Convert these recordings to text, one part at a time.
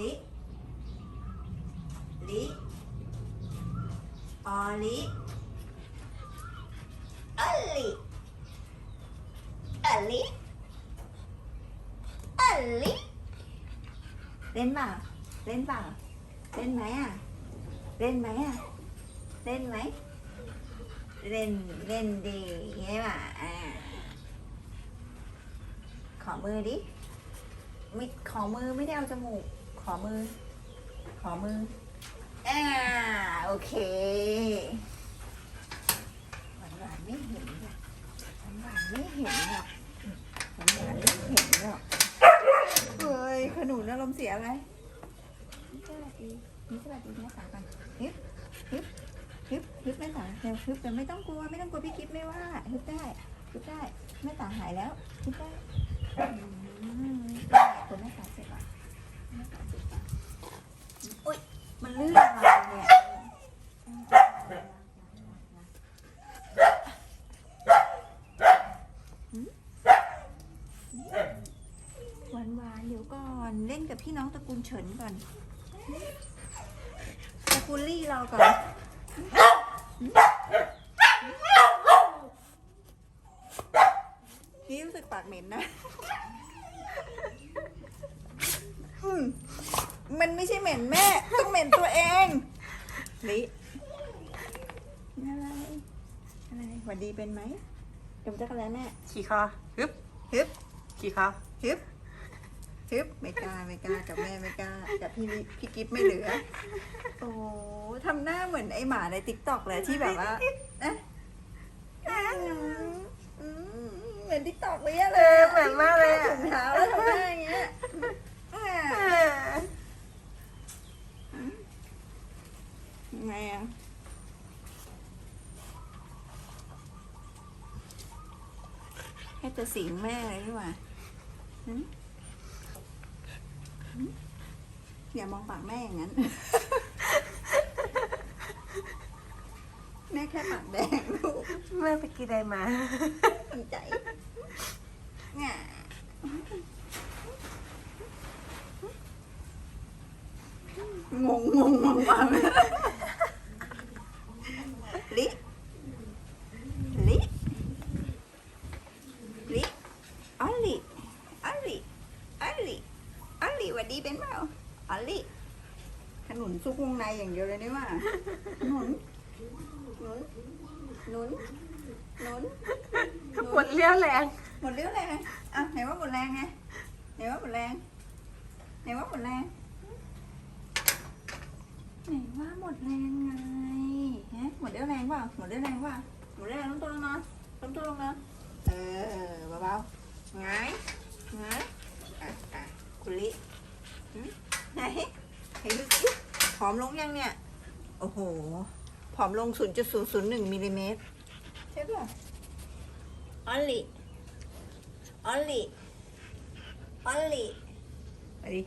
ลิลิออลิอลิอลิอลิเล่นเปล่าเล่นเปล่าเล่นไหมอะ เล่นไหมอะ เล่นไหม เล่น เล่นดีใช่ป่ะอ่าขอมือดิ ไม่ ขอมือไม่ได้เอาจมูก อมือ ขอมือ อ่า โอเค หวานหวานๆไม่เห็นหรอกหวานหวานๆไม่เห็นหรอกหวานหวานๆไม่เห็นหรอกเฮ้ยขนุนอารมณ์เสียอะไรนี่สวัสดีนี่สวัสดีแม่สาวกันฮึบฮึบฮึบฮึบแม่สาวเร็วฮึบแต่ไม่ต้องกลัว ไม่ต้องกลัวพี่กิ๊ฟไม่ว่าฮึบได้ฮึบได้แม่สาวหายแล้วฮึบได้อืมตัวแม่สาวเสร็จแล้วแม่สาวเสร็จแล้วอุ้ยมันลื่นอะไรเนี่ยหวานหวานๆเดี๋ยวก่อนเล่น กับพี่น้องตระกูลเฉินก่อน ตระกูลลี่เราก่อน นี่รู้สึกปากเหม็นนะมมันไม่ใช่เหม็นแม่ ต้องเหม็นตัวเองลิอะไร อะไรหวัดดีเป็นไหมเดี๋ยวจะกันแล้วแม่ ขี่คอฮึบฮึบขี่คอฮึบ ฮึบไม่กล้าไม่กล้ากับแม่ไม่กล้ากับพี่นิพี่กิฟไม่เหลือ โอ้ทำหน้าเหมือนไอหมาในติ๊กต็อกเลยที่แบบว่าเอ๊ะอืมเหมือนติ๊กต็อกเลยอะเลยเหมือนมากเลยอะ ถุงเท้าแล้วทำหน้าอย่างเงี้ยอ่ายังไงอะให้จะสิงแม่เลยดีกว่าหึหึ อย่ามองปากแม่อย่างนั้น แม่แค่ปากแดงลูกแม่ไปกินอะไรมาสนใจง่างงงงงงมากเลยลิลิ ลิออลลิออลลิออลลิออลลิหวัดดีเป็นเปล่าออลลิ ขนุนซุกวงในอย่างเดียวเลยนี่ว่าหนุนหนุนหนุนหนุนหนุนหมดเลี้ยวแรงหมดเรี่ยวแรงอะไหนว่าหมดแรงไงไหนว่าหมดแรงไหนว่าหมดแรงไหนว่าหมดแรงไงฮะหมดเรี่ยวแรงเปล่าหมดเรี่ยวแรงเปล่าหมดเรี่ยวแรงล้มตัวลงนอนล้มตัวลงนอนเออเบาๆไงไงอะอะคุณลิหืมไหนให้ดูสิ ผอมลงยังเนี่ย โอ้โห ผอมลง 0.001มิลลิเมตรใช่ป่ะออลลี่ออลลี่ออลลี่ไปดิ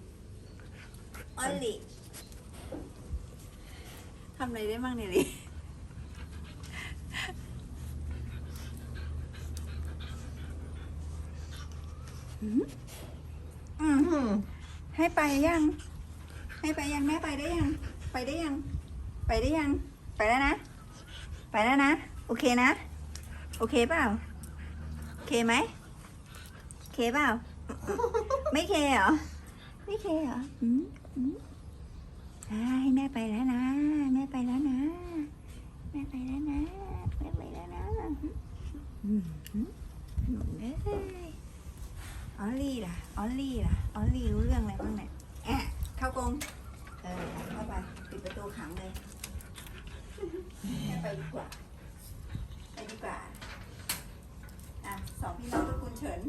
ออลลี่ทำอะไรได้บ้างเนี่ยลิอืมอืมอืมให้ไปยัง ให้ไปยังแม่ไปได้ยัง ไปได้ยัง ไปได้ยัง ไปแล้วนะ ไปแล้วนะ โอเคนะ โอเคเปล่า โอเคไหมโอเคเปล่า ไม่เคเหรอ ไม่เคเหรออืมอืมอ่าให้แม่ไปแล้วนะ แม่ไปแล้วนะ แม่ไปแล้วนะ แม่ไปแล้วนะอืมอืมเอ้ยออลลี่ล่ะ ออลลี่ล่ะ ออลลี่รู้เรื่องอะไรบ้างเนี่ย เข้ากรงเออเข้าไปปิดประตูขังเลยไปดีกว่าไปดีกว่าอะสองพี่น้องตระกูลเฉิน